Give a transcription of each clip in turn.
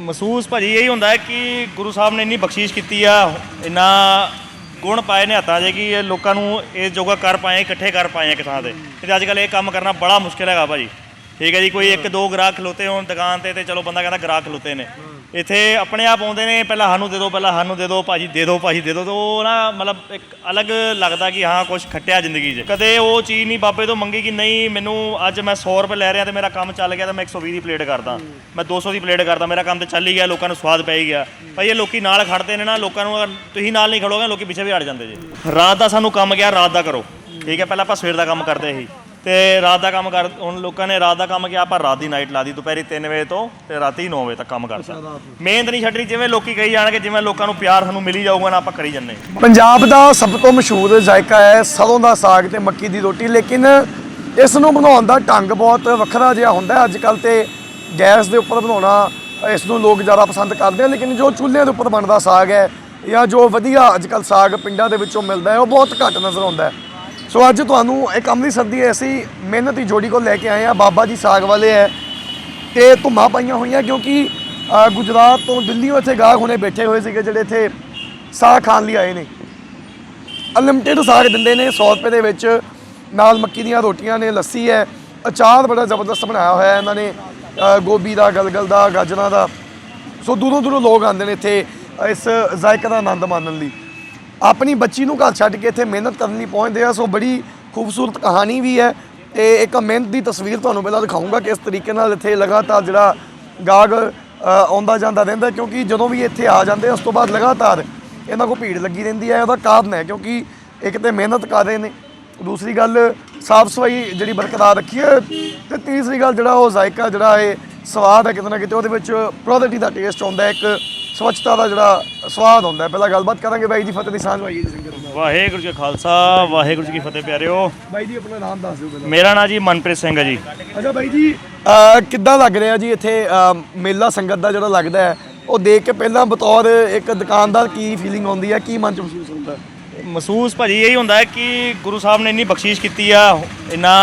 ਮਹਿਸੂਸ ਭਾਜੀ ਇਹੀ ਹੁੰਦਾ ਹੈ ਕਿ ਗੁਰੂ ਸਾਹਿਬ ਨੇ ਇੰਨੀ ਬਖਸ਼ਿਸ਼ ਕੀਤੀ ਆ, ਇੰਨਾ ਗੁਣ ਪਾਏ ਨੇ ਹੱਥਾਂ 'ਚ ਕਿ ਇਹ ਲੋਕਾਂ ਨੂੰ ਇਹ ਜੋਗਾ ਕਰ ਪਾਏ, ਇਕੱਠੇ ਕਰ ਪਾਏ ਇੱਕ ਥਾਂ ਦੇ। ਤੇ ਅੱਜ ਕੱਲ ਇਹ ਕੰਮ ਕਰਨਾ ਬੜਾ ਮੁਸ਼ਕਿਲ ਹੈਗਾ ਭਾਜੀ। ਠੀਕ ਹੈ ਜੀ, ਕੋਈ ਇੱਕ, ਦੋ ਗ੍ਰਾਹਕ ਖਲੋਤੇ ਹੋਣ ਦੁਕਾਨ ਤੇ ਤੇ ਚਲੋ ਬੰਦਾ ਕਹਿੰਦਾ ਗ੍ਰਾਹਕ ਖਲੋਤੇ ਨੇ। ਇੱਥੇ ਆਪਣੇ ਆਪ ਆਉਂਦੇ ਨੇ, ਪਹਿਲਾਂ ਸਾਨੂੰ ਦੇ ਦਿਓ, ਪਹਿਲਾਂ ਸਾਨੂੰ ਦੇ ਦਿਓ, ਭਾਜੀ ਦੇ ਦਿਓ, ਭਾਜੀ ਦੇ ਦਿਓ, ਤੇ ਉਹ ਨਾ ਮਤਲਬ ਇੱਕ ਅਲੱਗ ਲੱਗਦਾ ਕਿ ਹਾਂ ਕੁਝ ਖੱਟਿਆ ਜ਼ਿੰਦਗੀ 'ਚ। ਕਦੇ ਉਹ ਚੀਜ਼ ਨਹੀਂ ਬਾਬੇ ਤੋਂ ਮੰਗੀ ਕਿ ਨਹੀਂ, ਮੈਨੂੰ ਅੱਜ ਮੈਂ 100 ਰੁਪਏ ਲੈ ਰਿਹਾ ਤੇ ਮੇਰਾ ਕੰਮ ਚੱਲ ਗਿਆ ਤਾਂ ਮੈਂ 120 ਦੀ ਪਲੇਟ ਕਰਦਾ। ਮੈਂ 200 ਦੀ ਪਲੇਟ ਕਰਦਾ, ਮੇਰਾ ਕੰਮ ਤੇ ਚੱਲ ਹੀ ਗਿਆ, ਲੋਕਾਂ ਨੂੰ ਸਵਾਦ ਪੈ ਹੀ ਗਿਆ। ਭਾਈ ਇਹ ਲੋਕੀ ਨਾਲ ਖੜਦੇ ਨੇ ਨਾ, ਲੋਕਾਂ ਨੂੰ ਅਗਰ ਤੁਸੀਂ ਨਾਲ ਨਹੀਂ ਖੜੋਗੇ, ਲੋਕੀ ਪਿੱਛੇ ਵੀ ਹਟ ਜਾਂਦੇ ਜੀ। ਰਾਤ ਦਾ ਸਾਨੂੰ ਕੰਮ ਗਿਆ, ਰਾਤ ਦਾ ਕਰੋ। ਠੀਕ ਹੈ, ਪਹਿਲਾਂ ਆਪਾਂ ਸਵੇਰ ਦਾ ਕੰਮ ਕਰਦੇ ਸੀ। ਤੇ ਰਾਤ ਦਾ ਕੰਮ ਕਰ ਹੁਣ ਲੋਕਾਂ ਨੇ ਰਾਤ ਦਾ ਕੰਮ ਕਿਹਾ ਆਪਾਂ ਰਾਤ ਦੀ ਨਾਈਟ ਲਾ ਦੀ ਦੁਪਹਿਰੀ 3 ਵਜੇ ਤੋਂ ਤੇ ਰਾਤੀ 9 ਵਜੇ ਤੱਕ ਕੰਮ ਕਰਦਾ ਮਿਹਨਤ ਨਹੀਂ ਛੱਡਣੀ ਜਿਵੇਂ ਲੋਕੀ ਕਹੀ ਜਾਣਗੇ ਜਿਵੇਂ ਲੋਕਾਂ ਨੂੰ ਪਿਆਰ ਸਾਨੂੰ ਮਿਲੀ ਜਾਊਗਾ ਨਾ ਆਪਾਂ ਕਰੀ ਜੰਨੇ। ਪੰਜਾਬ ਦਾ ਸਭ ਤੋਂ ਮਸ਼ਹੂਰ ਜ਼ਾਇਕਾ ਹੈ ਸਰੋਂ ਦਾ ਸਾਗ ਤੇ ਮੱਕੀ ਦੀ ਰੋਟੀ ਲੇਕਿਨ ਇਸ ਨੂੰ ਬਣਾਉਣ ਦਾ ਢੰਗ ਬਹੁਤ ਵੱਖਰਾ ਜਿਹਾ ਹੁੰਦਾ ਹੈ। ਅੱਜ ਕੱਲ ਤੇ ਗੈਸ ਦੇ ਉੱਪਰ ਬਣਾਉਣਾ ਇਸ ਨੂੰ ਲੋਕ ਜ਼ਿਆਦਾ ਪਸੰਦ ਕਰਦੇ ਆ ਲੇਕਿਨ ਜੋ ਚੁੱਲ੍ਹੇ ਦੇ ਉੱਪਰ ਬਣਦਾ ਸਾਗ ਹੈ ਜਾਂ ਜੋ ਵਧੀਆ ਅੱਜ ਕੱਲ ਸਾਗ ਪਿੰਡਾਂ ਦੇ ਵਿੱਚੋਂ ਮਿਲਦਾ ਹੈ ਉਹ ਬਹੁਤ ਘੱਟ ਨਜ਼ਰ ਆਉਂਦਾ ਹੈ। ਸੋ ਅੱਜ ਤੁਹਾਨੂੰ ਇੱਕ ਅੰਮ੍ਰਿਤਸਰ ਦੀ ਐਸੀ ਮਿਹਨਤੀ ਜੋੜੀ ਕੋਲ ਲੈ ਕੇ ਆਏ ਆ ਬਾਬਾ ਜੀ ਸਾਗ ਵਾਲੇ ਹੈ ਤੇ ਧੁੰਮਾਂ ਪਾਈਆਂ ਹੋਈਆਂ ਕਿਉਂਕਿ ਗੁਜਰਾਤ ਤੋਂ ਦਿੱਲੀ ਇੱਥੇ ਗਾਹਕ ਹੁਣੇ ਬੈਠੇ ਹੋਏ ਸੀਗੇ ਜਿਹੜੇ ਇੱਥੇ ਸਾਗ ਖਾਣ ਲਈ ਆਏ ਨੇ। ਅਨਲਿਮਟਿਡ ਸਾਗ ਦਿੰਦੇ ਨੇ 100 ਰੁਪਏ ਦੇ ਵਿੱਚ। ਨਾਲ ਮੱਕੀ ਦੀਆਂ ਰੋਟੀਆਂ ਨੇ, ਲੱਸੀ ਹੈ। ਅਚਾਰ ਬੜਾ ਜ਼ਬਰਦਸਤ ਬਣਾਇਆ ਹੋਇਆ ਇਹਨਾਂ ਨੇ ਗੋਭੀ ਦਾ, ਗਲਗਲ ਦਾ, ਗਾਜਰਾਂ ਦਾ। ਸੋ ਦੂਰੋਂ ਦੂਰੋਂ ਲੋਕ ਆਉਂਦੇ ਨੇ ਇੱਥੇ, ਇਸ ਜ਼ਾਇਕਾ ਦਾ ਆਨੰਦ ਮਾਣਨ ਲਈ। ਆਪਣੀ ਬੱਚੀ ਨੂੰ ਘਰ ਛੱਡ ਕੇ ਇੱਥੇ ਮਿਹਨਤ ਕਰਨ ਲਈ ਪਹੁੰਚਦੇ ਆ, ਸੋ ਬੜੀ ਖੂਬਸੂਰਤ ਕਹਾਣੀ ਵੀ ਹੈ ਤੇ ਇੱਕ ਮਿਹਨਤ ਦੀ ਤਸਵੀਰ ਤੁਹਾਨੂੰ ਪਹਿਲਾਂ ਦਿਖਾਉਂਗਾ ਕਿ ਇਸ ਤਰੀਕੇ ਨਾਲ ਇੱਥੇ ਲਗਾਤਾਰ ਜਿਹੜਾ ਗਾਗ ਆਉਂਦਾ ਜਾਂਦਾ ਰਹਿੰਦਾ ਕਿਉਂਕਿ ਜਦੋਂ ਵੀ ਇੱਥੇ ਆ ਜਾਂਦੇ ਉਸ ਤੋਂ ਬਾਅਦ ਲਗਾਤਾਰ ਇਹਨਾਂ ਕੋਲ ਭੀੜ ਲੱਗੀ ਰਹਿੰਦੀ ਹੈ, ਉਹਦਾ ਕਾਰਨ ਹੈ ਕਿਉਂਕਿ ਇੱਕ ਤੇ ਮਿਹਨਤ ਕਰ ਰਹੇ ਨੇ, ਦੂਸਰੀ ਗੱਲ ਸਾਫ਼ ਸਫ਼ਾਈ ਜਿਹੜੀ ਬਰਕਰਾਰ ਰੱਖੀ ਹੈ ਤੇ ਤੀਸਰੀ ਗੱਲ ਜਿਹੜਾ ਉਹ ਜ਼ਾਇਕਾ ਜਿਹੜਾ ਹੈ ਸਵਾਦ ਹੈ ਕਿਤੇ ਨਾ ਕਿਤੇ ਉਹਦੇ ਵਿੱਚ ਪ੍ਰੋਡਕਟ ਦਾ ਟੇਸਟ ਆਉਂਦਾ ਇੱਕ ਸਵੱਛਤਾ ਦਾ ਜਿਹੜਾ ਸਵਾਦ ਹੁੰਦਾ ਹੈ। ਪਹਿਲਾਂ ਗੱਲਬਾਤ ਕਰਾਂਗੇ ਬਾਈ ਜੀ ਫਤਿਹ ਦੀ ਸਾਂਝ ਭਾਈ ਜੀ ਸਿੰਗਰ ਵਾਹਿਗੁਰੂ ਜੀ ਖਾਲਸਾ ਵਾਹਿਗੁਰੂ ਜੀ ਕੀ ਫਤਿਹ ਪਿਆਰਿਓ। ਬਾਈ ਜੀ ਆਪਣਾ ਨਾਮ ਦੱਸ ਦਿਓ ਪਹਿਲਾਂ। ਮੇਰਾ ਨਾਂ ਜੀ ਮਨਪ੍ਰੀਤ ਸਿੰਘ ਹੈ ਜੀ। ਅੱਛਾ ਬਾਈ ਜੀ ਅਹ ਕਿੱਦਾਂ ਲੱਗ ਰਿਹਾ ਜੀ ਇੱਥੇ ਅਹ ਮੇਲਾ ਸੰਗਤ ਦਾ ਜਿਹੜਾ ਲੱਗਦਾ ਹੈ? ਉਹ ਦੇਖ ਕੇ ਪਹਿਲਾਂ ਬਤੌਰ ਇੱਕ ਦੁਕਾਨਦਾਰ ਕੀ ਫੀਲਿੰਗ ਆਉਂਦੀ ਹੈ ਕੀ ਮਨ ਚ ਮਹਿਸੂਸ ਹੁੰਦਾ ਹੈ? ਮਹਿਸੂਸ ਭਾਜੀ ਇਹੀ ਹੁੰਦਾ ਹੈ ਕਿ ਗੁਰੂ ਸਾਹਿਬ ਨੇ ਇੰਨੀ ਬਖਸ਼ਿਸ਼ ਕੀਤੀ ਆ ਇੰਨਾ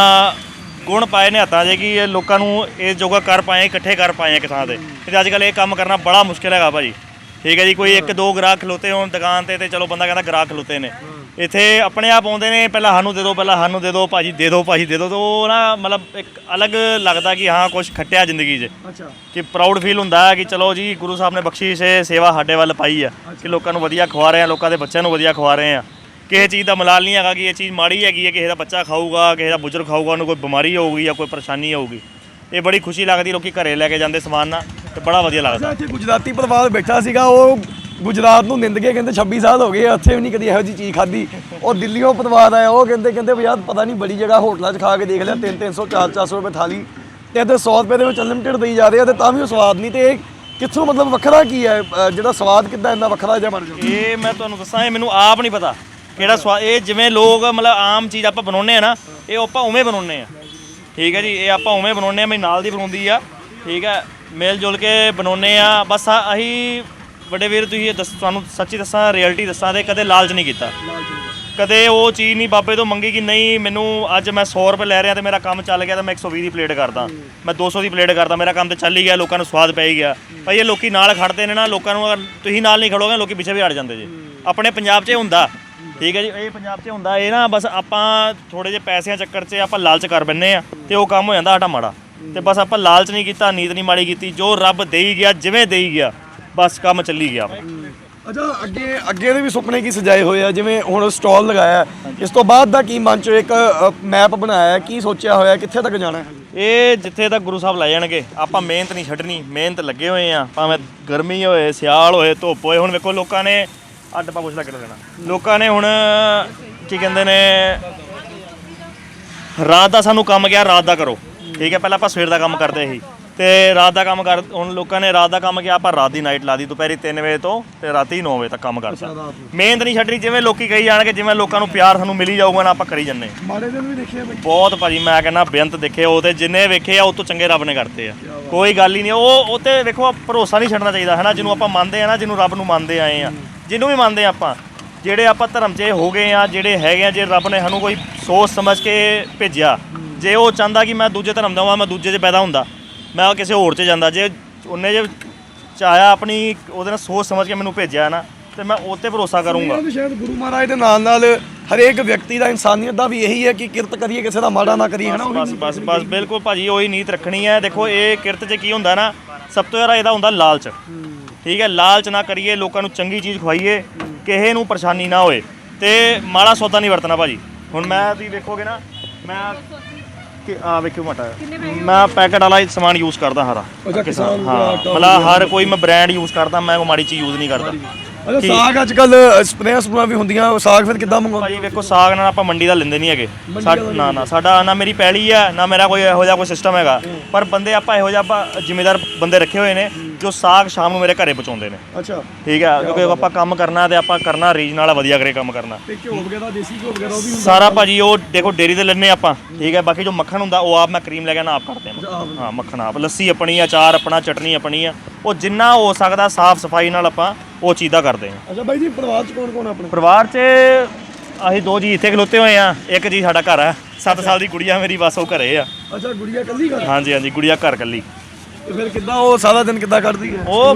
ਗੁਣ ਪਾਏ ਨੇ ਹੱਥਾਂ 'ਚ ਕਿ ਇਹ ਲੋਕਾਂ ਨੂੰ ਇਹ ਜੋਗਾ ਕਰ ਪਾਏ ਇਕੱਠੇ ਕਰ ਪਾਏ ਇੱਕ ਥਾਂ ਤੇ। ਤੇ ਅੱਜ ਕੱਲ ਇਹ ਕੰਮ ਕਰਨਾ ਬੜਾ ਮੁਸ਼ਕਿਲ ਹੈਗਾ ਭਾਜੀ। ਠੀਕ ਹੈ ਜੀ ਕੋਈ ਇੱਕ ਦੋ ਗ੍ਰਾਹਕ ਖਲੋਤੇ ਹੋਣ ਦੁਕਾਨ ਤੇ ਤੇ ਚਲੋ ਬੰਦਾ ਕਹਿੰਦਾ ਗ੍ਰਾਹਕ ਖਲੋਤੇ ਨੇ। ਇੱਥੇ ਆਪਣੇ ਆਪ ਆਉਂਦੇ ਨੇ ਪਹਿਲਾਂ ਸਾਨੂੰ ਦੇ ਦਿਓ ਪਹਿਲਾਂ ਸਾਨੂੰ ਦੇ ਦਿਓ ਭਾਜੀ ਦੇ ਦਿਓ ਭਾਜੀ ਦੇ ਦਿਓ ਤੇ ਉਹ ਨਾ ਮਤਲਬ ਇੱਕ ਅਲੱਗ ਲੱਗਦਾ ਕਿ ਹਾਂ ਕੁਝ ਖੱਟਿਆ ਜ਼ਿੰਦਗੀ 'ਚ। ਅੱਛਾ। ਕਿ ਪ੍ਰਾਊਡ ਫੀਲ ਹੁੰਦਾ ਹੈ ਕਿ ਚਲੋ ਜੀ ਗੁਰੂ ਸਾਹਿਬ ਨੇ ਬਖਸ਼ਿਸ਼ ਹੈ ਸੇਵਾ ਸਾਡੇ ਵੱਲ ਪਾਈ ਆ ਕਿ ਲੋਕਾਂ ਨੂੰ ਵਧੀਆ ਖਵਾ ਰਹੇ ਆ ਲੋਕਾਂ ਦੇ ਬੱਚਿਆਂ ਨੂੰ ਵਧੀਆ ਖਵਾ ਰਹੇ ਆ। ਕਿਸੇ ਚੀਜ਼ ਦਾ ਮਲਾਲ ਨਹੀਂ ਹੈਗਾ ਕਿ ਇਹ ਚੀਜ਼ ਮਾੜੀ ਹੈਗੀ ਹੈ ਕਿਸੇ ਦਾ ਬੱਚਾ ਖਾਊਗਾ ਕਿਸੇ ਦਾ ਬਜ਼ੁਰਗ ਖਾਊਗਾ ਉਹਨੂੰ ਕੋਈ ਬਿਮਾਰੀ ਹੋਊਗੀ ਜਾਂ ਕੋਈ ਪਰੇਸ਼ਾਨੀ ਹੋਊਗੀ। ਇਹ ਬੜੀ ਖੁਸ਼ੀ ਲੱਗਦੀ ਲੋਕੀ ਘਰੇ ਲੈ ਕੇ ਜਾਂਦੇ ਸਮਾਨ ਨਾ ਤੇ ਬੜਾ ਵਧੀਆ ਲੱਗਦਾ। ਇੱਥੇ ਗੁਜਰਾਤੀ ਪਰਿਵਾਰ ਬੈਠਾ ਸੀਗਾ ਉਹ ਗੁਜਰਾਤ ਨੂੰ ਨਿੰਦ ਕੇ ਕਹਿੰਦੇ 26 ਸਾਲ ਹੋ ਗਏ ਆ, ਉੱਥੇ ਵੀ ਨਹੀਂ ਕਦੀ ਇਹੋ ਜਿਹੀ ਚੀਜ਼ ਖਾਧੀ। ਉਹ ਦਿੱਲੀੋਂ ਪਰਿਵਾਰ ਆਇਆ ਉਹ ਕਹਿੰਦੇ ਕਹਿੰਦੇ ਵੀ ਯਾਰ ਪਤਾ ਨਹੀਂ ਬੜੀ ਜਗ੍ਹਾ ਹੋਟਲਾਂ 'ਚ ਖਾ ਕੇ ਦੇਖ ਲਿਆ 3 300 4 400 ਰੁਪਏ ਥਾਲੀ। ਤੇ ਇੱਥੇ 100 ਰੁਪਏ ਦੇ ਵਿੱਚ ਅਨਲਿਮਿਟਿਡ ਦੇਈ ਜਾ ਰਹੇ ਆ ਤੇ ਤਾਂ ਵੀ ਉਹ ਸਵਾਦ ਨਹੀਂ ਤੇ ਇਹ ਕਿੱਥੋਂ ਮਤਲਬ ਵੱਖਰਾ ਕੀ ਹੈ? ਅ, ਜਿਹੜਾ ਸਵਾਦ ਕਿੱਦਾਂ ਇੰਨਾ ਵੱਖਰਾ ਜਿਹਾ ਬਣ ਜਾਂਦਾ ਇਹ ਮੈਂ ਤੁਹਾਨੂੰ ਦੱਸਾਂ ਇਹ ਮੈਨੂੰ ਆਪ ਨਹੀਂ ਪਤਾ ਕਿਹੜਾ ਸਵਾਦ ਇਹ ਜਿਵੇਂ ਲੋਕ ਮਤਲਬ ਆਮ ਚੀਜ਼ ਆਪਾਂ ਬਣਾਉਂਦੇ ਆ ਨਾ ਇਹ ਆਪਾਂ ਉਵੇਂ ਬਣਾਉਂਦੇ ਆ। ਠੀਕ ਹੈ ਜੀ ਇਹ ਆਪਾਂ ਉਵੇਂ ਬਣਾਉਂਦੇ ਆ ਮੇਰੀ ਨਾਲ ਦੀ ਬਣਾਉਂਦੀ ਆ ਠੀਕ ਹੈ। ਮਿਲ ਜੁਲ ਕੇ ਬਣਾਉਂਦੇ ਆ। ਬਸ ਆ- ਅਸੀਂ ਵੱਡੇ ਵੀਰ ਤੁਸੀਂ ਇਹ ਦੱਸ ਤੁਹਾਨੂੰ ਸੱਚੀ ਦੱਸਾਂ ਰਿਐਲਿਟੀ ਦੱਸਾਂ ਤੇ ਕਦੇ ਲਾਲਚ ਨਹੀਂ ਕੀਤਾ। ਕਦੇ ਉਹ ਚੀਜ਼ ਨਹੀਂ ਬਾਬੇ ਤੋਂ ਮੰਗੀ ਕਿ ਨਹੀਂ, ਮੈਨੂੰ ਅੱਜ ਮੈਂ 100 ਰੁਪਏ ਲੈ ਰਿਹਾ ਤੇ ਮੇਰਾ ਕੰਮ ਚੱਲ ਗਿਆ ਤਾਂ ਮੈਂ 120 ਦੀ ਪਲੇਟ ਕਰਦਾ। ਮੈਂ 200 ਦੀ ਪਲੇਟ ਕਰਦਾ, ਮੇਰਾ ਕੰਮ ਤੇ ਚੱਲ ਹੀ ਗਿਆ, ਲੋਕਾਂ ਨੂੰ ਸਵਾਦ ਪੈ ਹੀ ਗਿਆ। ਭਾਈ ਇਹ ਲੋਕੀ ਨਾਲ ਖੜਦੇ ਨੇ ਨਾ, ਲੋਕਾਂ ਨੂੰ ਅਗਰ ਤੁਸੀਂ ਨਾਲ ਨਹੀਂ ਖੜੋਗੇ, ਲੋਕੀ ਪਿੱਛੇ ਵੀ ਹਟ ਜਾਂਦੇ ਜੀ। ਆਪਣੇ ਪੰਜਾਬ 'ਚ ਇਹ ਹੁੰਦਾ। ਠੀਕ ਹੈ ਜੀ, ਇਹ ਪੰਜਾਬ 'ਚ ਹੁੰਦਾ, ਇਹ ਨਾ ਬਸ ਆਪਾਂ ਥੋੜੇ ਜਿਹੇ ਪੈਸਿਆਂ ਚੱਕਰ 'ਚ ਆਪਾਂ ਲਾਲਚ ਕਰ ਬੰਨੇ ਆ ਤੇ ਉਹ ਕੰਮ ਹੋ ਜਾਂਦਾ ਸਾਡਾ ਮਾੜਾ। ਤੇ ਬਸ ਆਪਾਂ ਲਾਲਚ ਨਹੀਂ ਕੀਤਾ ਨੀਤ ਨਹੀਂ ਮਾੜੀ ਕੀਤੀ ਜੋ ਰੱਬ ਦੇਈ ਗਿਆ ਜਿਵੇਂ ਦੇਈ ਗਿਆ ਬਸ ਕੰਮ ਚੱਲੀ ਗਿਆ ਅੱਛਾ ਅੱਗੇ ਅੱਗੇ ਦੇ ਵੀ ਸੁਪਨੇ ਕੀ ਸਜਾਏ ਹੋਏ ਆ? ਜਿਵੇਂ ਹੁਣ ਸਟਾਲ ਲਗਾਇਆ ਹੈ। ਇਸ ਤੋਂ ਬਾਅਦ ਦਾ ਕੀ ਮਨ ਚ ਇੱਕ ਮੈਪ ਬਣਾਇਆ ਹੈ, ਕੀ ਸੋਚਿਆ ਹੋਇਆ ਹੈ, ਕਿੱਥੇ ਤੱਕ ਜਾਣਾ ਹੈ? ਇਹ ਜਿੱਥੇ ਤੱਕ ਗੁਰੂ ਸਾਹਿਬ ਲੈ ਜਾਣਗੇ ਆਪਾਂ ਮਿਹਨਤ ਨਹੀਂ ਛੱਡਣੀ ਮਿਹਨਤ ਲੱਗੇ ਹੋਏ ਆ ਭਾਵੇਂ ਗਰਮੀ ਹੋਏ ਸਿਆਲ ਹੋਏ ਧੁੱਪ ਹੋਏ ਹੁਣ ਵੇਖੋ ਲੋਕਾਂ ਨੇ ਆ ਡੱਬਾ ਪੁੱਛ ਲੈ ਕਿਲੋ ਲੈਣਾ ਲੋਕਾਂ ਨੇ ਹੁਣ ਕੀ ਕਹਿੰਦੇ ਨੇ ਰਾਤ ਦਾ ਸਾਨੂੰ ਕੰਮ ਗਿਆ ਰਾਤ ਦਾ ਕਰੋ। ਠੀਕ ਹੈ ਪਹਿਲਾਂ ਆਪਾਂ ਸਵੇਰ ਦਾ ਕੰਮ ਕਰਦੇ ਸੀ ਤੇ ਰਾਤ ਦਾ ਕੰਮ ਕਰ ਹੁਣ ਲੋਕਾਂ ਨੇ ਰਾਤ ਦਾ ਕੰਮ ਗਿਆ ਆਪਾਂ ਰਾਤ ਦੀ ਨਾਈਟ ਲਾ ਦੀ ਦੁਪਹਿਰੀ 3 ਵਜੇ ਤੋਂ ਤੇ ਰਾਤੀ 9 ਵਜੇ ਤੱਕ ਕੰਮ ਕਰਦਾ ਮਿਹਨਤ ਨਹੀਂ ਛੱਡਣੀ ਜਿਵੇਂ ਲੋਕੀ ਕਹੀ ਜਾਣਗੇ ਜਿਵੇਂ ਲੋਕਾਂ ਨੂੰ ਪਿਆਰ ਸਾਨੂੰ ਮਿਲੀ ਜਾਊਗਾ ਨਾ ਆਪਾਂ ਕਰੀ ਜੰਨੇ। ਮਾੜੇ ਦਿਨ ਵੀ ਦੇਖਿਆ ਬਈ। ਬਹੁਤ ਭਾਜੀ ਮੈਂ ਕਹਿੰਦਾ ਬੇਅੰਤ ਦੇਖੇ ਉਹ ਤੇ ਜਿੰਨੇ ਵੇਖੇ ਆ ਉਹ ਤੋਂ ਚੰਗੇ ਰੱਬ ਨੇ ਕਰਤੇ ਆ। ਕੋਈ ਗੱਲ ਹੀ ਨਹੀਂ ਉਹ ਉਹ ਤੇ ਵੇਖੋ ਭਰੋਸਾ ਨਹੀਂ ਛੱਡਣਾ ਚਾਹੀਦਾ ਹੈ ਨਾ ਜਿਹਨੂੰ ਆਪਾਂ ਮੰਨਦੇ ਆ ਨਾ ਜਿਹਨੂੰ ਰੱਬ ਨੂੰ ਮੰਨਦੇ ਆਏ ਆ। ਜਿਹਨੂੰ ਵੀ ਮੰਨਦੇ ਆ ਆਪਾਂ। ਜਿਹੜੇ ਆਪਾਂ ਧਰਮ 'ਚ ਹੋ ਗਏ ਆ ਜਿਹੜੇ ਹੈਗੇ ਆ ਜੇ ਰੱਬ ਨੇ ਸਾਨੂੰ ਕੋਈ ਸੋਚ ਸਮਝ ਕੇ ਭੇਜਿਆ ਜੇ ਉਹ ਚਾਹੁੰਦਾ ਕਿ ਮੈਂ ਦੂਜੇ ਧਰਮ ਦਾ ਹਾਂ ਮੈਂ ਦੂਜੇ 'ਚ ਪੈਦਾ ਹੁੰਦਾ ਮੈਂ ਕਿਸੇ ਹੋਰ 'ਚ ਜਾਂਦਾ। ਜੇ ਉਹਨੇ ਜੇ ਚਾਹਿਆ ਆਪਣੀ ਉਹਦੇ ਨਾਲ ਸੋਚ ਸਮਝ ਕੇ ਮੈਨੂੰ ਭੇਜਿਆ ਨਾ ਤੇ ਮੈਂ ਉਹ ਤੇ ਭਰੋਸਾ ਕਰੂੰਗਾ। ਸ਼ਾਇਦ ਗੁਰੂ ਮਹਾਰਾਜ ਦੇ ਨਾਲ ਨਾਲ ਹਰੇਕ ਵਿਅਕਤੀ ਦਾ ਇਨਸਾਨੀਅਤ ਦਾ ਵੀ ਇਹੀ ਹੈ ਕਿ ਕਿਰਤ ਕਰੀਏ ਕਿਸੇ ਦਾ ਮਾੜਾ ਨਾ ਕਰੀਏ ਹਨਾ? ਉਹੀ ਬਸ ਬਸ ਬਸ ਬਿਲਕੁਲ ਭਾਜੀ ਉਹੀ ਨੀਤ ਰੱਖਣੀ ਹੈ। ਦੇਖੋ ਇਹ ਕਿਰਤ 'ਚ ਕੀ ਹੁੰਦਾ ਨਾ ਸਭ ਤੋਂ ਜ਼ਿਆਦਾ ਇਹਦਾ ਹੁੰਦਾ ਲਾਲਚ। ਠੀਕ ਹੈ ਲਾਲਚ ਨਾ ਕਰੀਏ ਲੋਕਾਂ ਨੂੰ ਚੰਗੀ ਚੀਜ਼ ਖਵਾਈਏ ਕਿਸੇ ਨੂੰ ਪਰੇਸ਼ਾਨੀ ਨਾ ਹੋਏ। ਤੇ ਮਾੜਾ ਸੌਦਾ ਨਹੀਂ ਵਰਤਣਾ ਭਾਜੀ। ਹੁਣ ਮੈਂ ਤੁਸੀਂ ਵੇਖੋਗੇ ਨਾ ਮੈਂ ਕਿ ਆ ਵੇਖਿਓ ਮਟਾ ਮੈਂ ਪੈਕਟ ਵਾਲਾ ਹੀ ਸਮਾਨ ਯੂਜ਼ ਕਰਦਾ ਹਰਾ ਅੱਛਾ, ਕਿਸਾਨ ਹਾਂ ਮਤਲਬ ਹਰ ਕੋਈ ਮੈਂ ਬ੍ਰਾਂਡ ਯੂਜ਼ ਕਰਦਾ ਮੈਂ ਕੋਈ ਮਾੜੀ ਚੀਜ਼ ਯੂਜ਼ ਨਹੀਂ ਕਰਦਾ। ਅੱਛਾ। ਸਾਗ ਅੱਜ ਕੱਲ ਸਪਰੇਆਂ ਸਪਰੂਆਂ ਵੀ ਹੁੰਦੀਆਂ ਸਾਗ ਫਿਰ ਕਿੱਦਾਂ ਮੰਗਵਾਉਂਦੇ ਭਾਜੀ ਵੇਖੋ ਸਾਗ ਨਾਲ ਆਪਾਂ ਮੰਡੀ ਦਾ ਲੈਂਦੇ ਨਹੀਂ ਹੈਗੇ। ਸਾ- ਨਾ ਨਾ ਸਾਡਾ ਨਾ ਮੇਰੀ ਪੈਲੀ ਆ ਨਾ ਮੇਰਾ ਕੋਈ ਇਹੋ ਜਿਹਾ ਕੋਈ ਸਿਸਟਮ ਹੈਗਾ। ਪਰ ਬੰਦੇ ਆਪਾਂ ਇਹੋ ਜਿਹਾ ਆਪਾਂ ਜ਼ਿੰਮੇਦਾਰ ਬੰਦੇ ਰੱਖੇ ਹੋਏ ਨੇ ਜੋ ਸਾਗ ਸ਼ਾਮ ਨੂੰ ਮੇਰੇ ਘਰੇ ਪਹੁੰਚਾਉਂਦੇ ਨੇ। ਅੱਛਾ। ਠੀਕ ਹੈ ਕਿਉਂਕਿ ਆਪਾਂ ਕੰਮ ਕਰਨਾ ਤੇ ਆਪਾਂ ਕਰਨਾ ਰੀਜਨਲ ਵਾਲਾ ਵਧੀਆ ਕਰੇ ਕੰਮ ਕਰਨਾ। ਤੇ ਘਿਓ ਵਗੈਰਾ ਦੇਸੀ ਘਿਓ ਵਗੈਰਾ ਉਹ ਵੀ ਹੁੰਦਾ। ਸਾਰਾ ਭਾਜੀ ਉਹ ਦੇਖੋ ਡੇਰੀ ਤੇ ਲੈਣੇ ਆਪਾਂ ਠੀਕ ਹੈ ਬਾਕੀ ਜੋ ਮੱਖਣ ਹੁੰਦਾ ਉਹ ਆਪ ਮੈਂ ਕਰੀਮ ਲੈ ਕੇ ਨਾ ਆਪ ਕਰਦੇ ਹਾਂ। ਹਾਂ ਮੱਖਣ ਆਪ ਲੱਸੀ ਆਪਣੀ ਅਚਾਰ ਆਪਣਾ ਚਟਨੀ ਆਪਣੀ ਆ ਉਹ ਜਿੰਨਾ ਹੋ ਸਕਦਾ ਸਾਫ਼ ਸਫ਼ਾਈ ਨਾਲ ਆਪਾਂ ਉਹ ਚੀਜ਼ਾਂ ਕਰਦੇ ਹਾਂ। ਅੱਛਾ ਬਾਈ ਜੀ ਪਰਿਵਾਰ ਚ ਕੌਣ ਕੌਣ ਆਪਣੇ? ਪਰਿਵਾਰ 'ਚ ਅਸੀਂ ਦੋ ਜੀ ਇੱਥੇ ਖਲੋਤੇ ਹੋਏ ਆ ਇੱਕ ਜੀ ਸਾਡਾ ਘਰ ਆ 7 ਸਾਲ ਦੀ ਗੁੜੀਆ ਮੇਰੀ ਬਸ ਉਹ ਘਰੇ ਆ। ਅੱਛਾ ਗੁੜੀਆ ਕੱਲੀ ਘਰ? ਹਾਂਜੀ ਹਾਂਜੀ ਗੁੜੀਆ ਘਰ ਕੱਲੀ ਤੇ ਫਿਰ ਕਿੱਦਾਂ ਉਹ ਸਾਰਾ ਦਿਨ ਕਿੱਦਾਂ ਕੱਢਦੀ ਹੈ? ਉਹ